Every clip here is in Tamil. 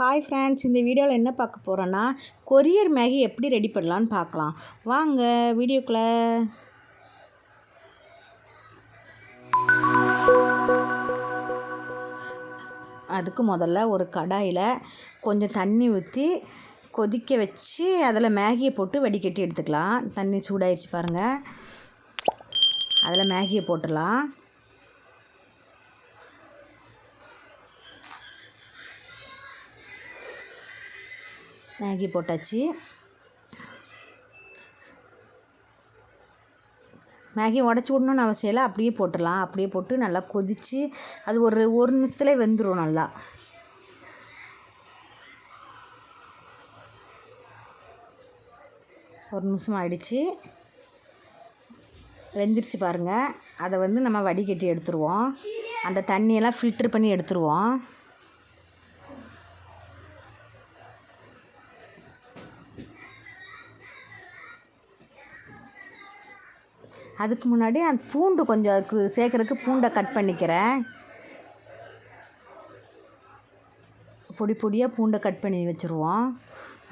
ஹாய் ஃப்ரெண்ட்ஸ் இந்த வீடியோவில் என்ன பார்க்க போகிறோன்னா கொரியர் மேகி எப்படி ரெடி பண்ணலான்னு பார்க்கலாம். வாங்க வீடியோக்குள்ளே. அதுக்கு முதல்ல ஒரு கடாயில் கொஞ்சம் தண்ணி ஊற்றி கொதிக்க வச்சு அதில் மேகியை போட்டு வடிகட்டி எடுத்துக்கலாம். தண்ணி சூடாயிடுச்சு பாருங்கள் அதில் மேகியை போட்டுடலாம். மேகி போட்டாச்சு. மேகி உடச்சி விடணும்னு அவசியம் இல்லை. அப்படியே போட்டுடலாம். அப்படியே போட்டு நல்லா கொதித்து அது ஒரு ஒரு நிமிஷத்துலேயே வெந்துடும் நல்லா. ஒரு நிமிஷம் ஆயிடுச்சு. வெந்துருச்சு பாருங்கள் அதை வந்து நம்ம வடிகட்டி எடுத்துருவோம். அந்த தண்ணியெல்லாம் ஃபில்ட்ரு பண்ணி எடுத்துருவோம். அதுக்கு முன்னாடி அந்த பூண்டு கொஞ்சம் அதுக்கு சேர்க்குறக்கு பூண்டை கட் பண்ணிக்கிறேன். பொடி பொடியாக பூண்டை கட் பண்ணி வச்சுருவோம்.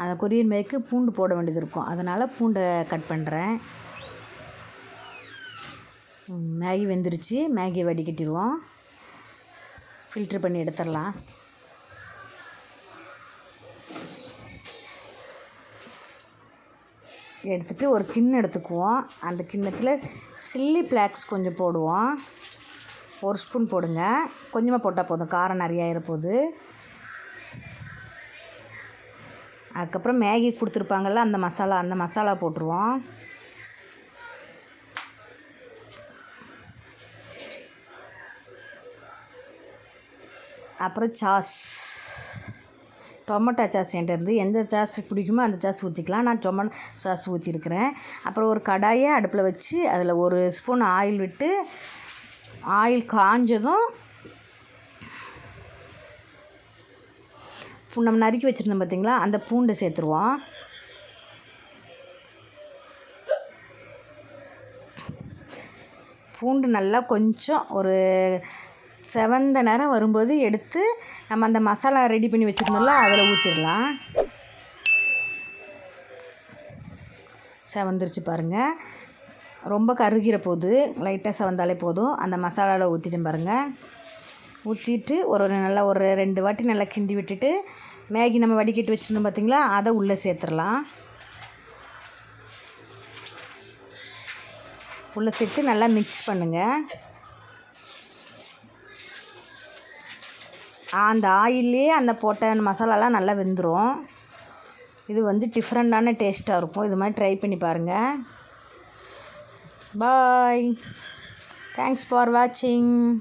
அந்த கொரியர் மேக்கு பூண்டு போட வேண்டியது இருக்கும். அதனால் பூண்டை கட் பண்ணுறேன் மேகி வெந்துருச்சு. மேகியை வடிகட்டிடுவோம் ஃபில்ட்ரு பண்ணி எடுத்துடலாம். எடுத்துகிட்டு ஒரு கிண்ணம் எடுத்துக்குவோம். அந்த கிண்ணத்தில் சில்லி ஃப்ளாக்ஸ் கொஞ்சம் போடுவோம். ஒரு ஸ்பூன் போடுங்க. கொஞ்சமாக போட்டால் போதும். காரம் நிறையா இருப்போது அதுக்கப்புறம் மேகி கொடுத்துருப்பாங்கள்ல அந்த மசாலா அந்த மசாலா போட்டுருவோம். அப்புறம் சாஸ். டொமேட்டோ சாஸ் என்கிட்ட இருந்து எந்த சாஸ் பிடிக்குமோ அந்த சாஸ் ஊற்றிக்கலாம். நான் டொமேட்டோ சாஸ் ஊற்றிருக்கிறேன் அப்புறம் ஒரு கடாயை அடுப்பில் வச்சு அதில் ஒரு ஸ்பூன் ஆயில் விட்டு ஆயில் காஞ்சதும் நம்ம நறுக்கி வச்சுருந்தோம் பார்த்தீங்களா? அந்த பூண்டை சேர்த்துருவோம். பூண்டு நல்லா கொஞ்சம் ஒரு செவந்த நேரம் வரும்போது எடுத்து நம்ம அந்த மசாலா ரெடி பண்ணி வச்சுருந்தோம்ல அதில் ஊற்றிடலாம் செவந்துருச்சு பாருங்கள் ரொம்ப கருகிற போது லைட்டாக செவந்தாலே போதும். அந்த மசாலாவில் ஊற்றிட்டு பாருங்கள் ஊற்றிட்டு ஒரு நல்லா ஒரு ரெண்டு வாட்டி நல்லா கிண்டி விட்டுட்டு மேகி நம்ம வடிகட்டி வச்சுருந்தோம் பார்த்திங்களா அதை உள்ளே சேர்த்துடலாம். உள்ளே சேர்த்து நல்லா மிக்ஸ் பண்ணுங்கள் அந்த ஆயிலே அந்த போட்ட மசாலாலாம் நல்லா வெந்துடும் இது வந்து டிஃப்ரெண்ட்டான டேஸ்ட்டாக இருக்கும். இது மாதிரி ட்ரை பண்ணி பாருங்கள் பாய். தேங்க்ஸ் ஃபார் வாட்சிங்